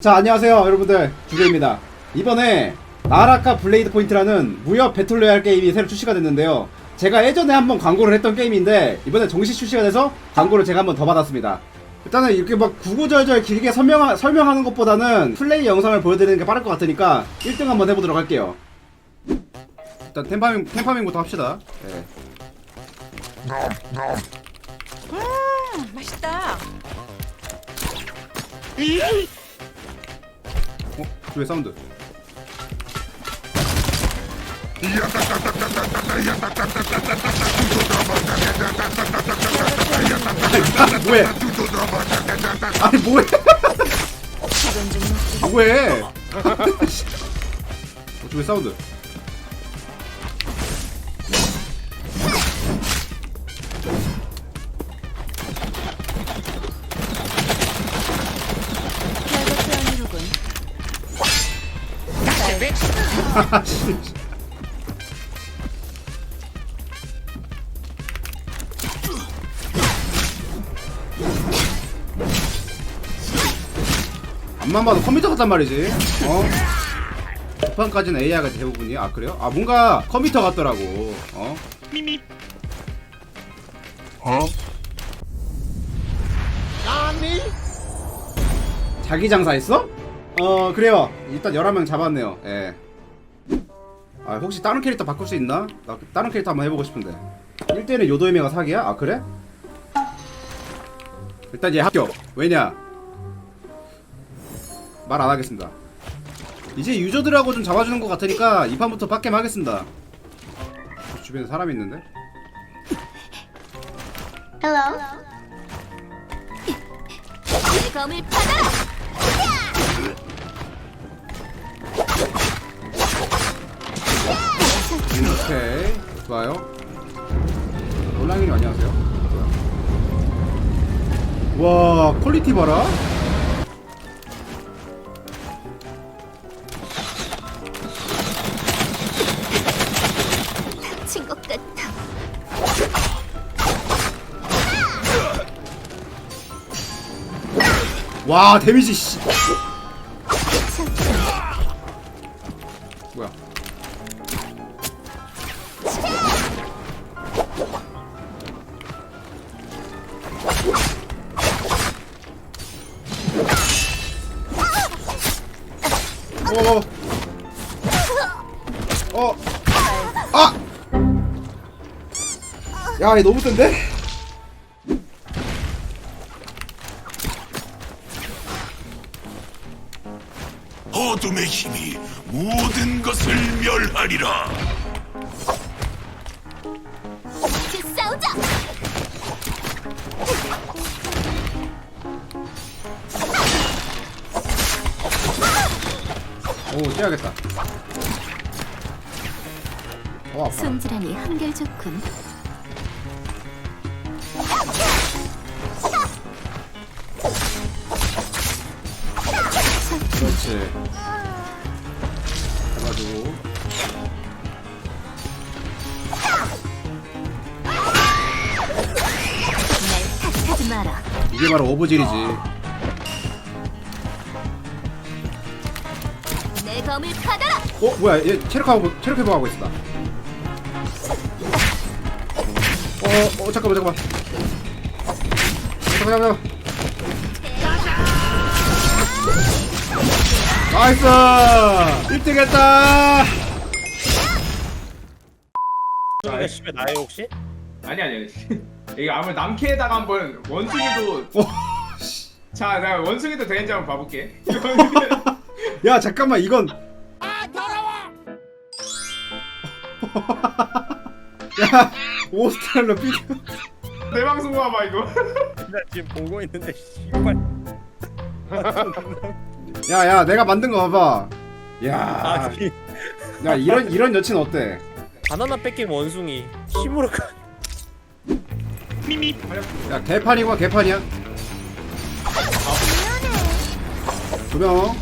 자 안녕하세요 여러분들. 주교입니다. 이번에 나라카 블레이드 포인트라는 무협 배틀로얄 게임이 새로 출시가 됐는데요. 제가 예전에 한번 광고를 했던 게임인데 이번에 정식 출시가 돼서 광고를 제가 한번 더 받았습니다. 일단은 이렇게 막 구구절절 길게 설명, 설명하는 것보다는 플레이 영상을 보여드리는 게 빠를 것 같으니까 1등 한번 해보도록 할게요. 일단 템파밍, 템파밍부터 합시다. 네. 음, 맛있다. 어? 주의 사운드 아니 뭐해 아니 뭐해 먹지. 아 왜? 어, 저왜 사운드? 앞만 봐도 컴퓨터 같단 말이지. 어? 두판까지는 AI가 대부분이야. 아 그래요? 아 뭔가 컴퓨터 같더라고. 어? 자기 장사했어? 어 그래요 일단 11명 잡았네요 예. 아 혹시 다른 캐릭터 바꿀 수 있나? 나 다른 캐릭터 한번 해보고 싶은데 1대1은 요도에메가 사기야? 아 그래? 일단 얘 합격 왜냐 말 안 하겠습니다 이제 유저들하고 좀 잡아주는 것 같으니까 이 판부터 빡겜 하겠습니다 주변에 사람이 있는데? Hello. 내 검을 받아라. 좋아요 올랑이님 안녕하세요. 와 퀄리티 봐라 다친 것 같아. 와 데미지 씨 어. 어. 아! 야, 얘 너무 센데? 어둠의 힘이 모든 것을 멸하리라. 오, 떼야겠다. 어, 아파. 손질하니 한결 좋군. 그렇지. 잡아주고. 날 탓하지 마라. 이게 바로 오브질이지. 내 검을 받아라. 어, 뭐야? 얘 체력하고 체력 회복하고. 나. 어, 어, 잠깐만, 잠깐만. 잠깐만, 잠깐만. 나이스! 1등 했다! 이거 씨발 나요 혹시? 아니 아니 이거 아무 남캐에다가 한번 원숭이도 어, 자 내가 원숭이도 되는지 한번 봐볼게 야, 잠깐만, 이건. 야, 오스트랄로 삐. 내 방송 봐봐 이거. 나 지금 보고 있는데 씨발. 야, 야, 내가 만든 거 봐봐. 아 야, 저기 야, 이런, 이런 여친 어때? 바나나 뺏긴 원숭이. 힘으로 가. 야 개판이고 개판이야. 두명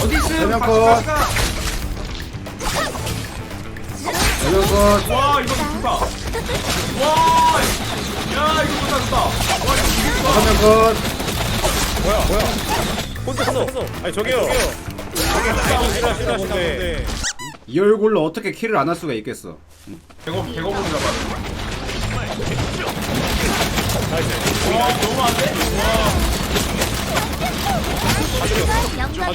어디 있어요 대면 같이 컷. 갈까? 전면 컷. 와 이거 좋다. 와, 야 이거 좋다 좋다. 와 이거 되게 좋아. 전면 컷. 뭐야 뭐야 혼자 서 아니 저기요 저기 라이딩 싫어하시나 본데 이 얼굴로 어떻게 킬을 안 할 수가 있겠어. 배고픈가 봐. 나이스 와 너무 안 돼?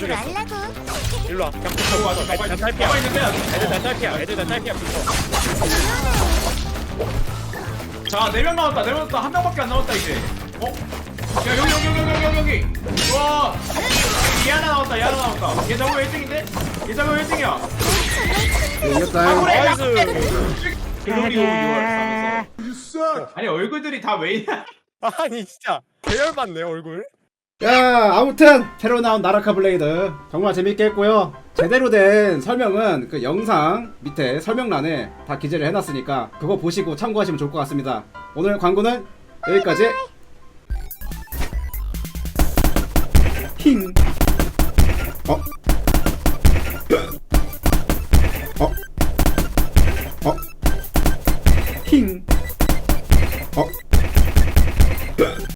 영광을 알라고. 일로 와 그냥 와 붙어 맞아. 애들 다 딸피야 가만히 있는데. 애들 다 딸피야 애들 다 딸피야 붙어 자, 네 명 남았다. 네명 남았다. 한 명밖에 안 남았다 이제. 어? 야 여기 여기 여기 여기 여기 여기. 와. 얘 하나 남았다. 얘 하나 남았다. 얘 잡으면 1등인데? 얘 잡으면 1등이야. 이겼다. 나이스 글로리 오브 6월 하면서. 아니 얼굴들이 다왜 있냐? 아니 진짜 계열 받네 얼굴 야 아무튼 새로 나온 나라카 블레이드. 정말 재밌게 했고요. 제대로 된 설명은 그 영상 밑에 설명란에 다 기재를 해놨으니까 그거 보시고 참고하시면 좋을 것 같습니다. 오늘 광고는 여기까지. 힝. 어?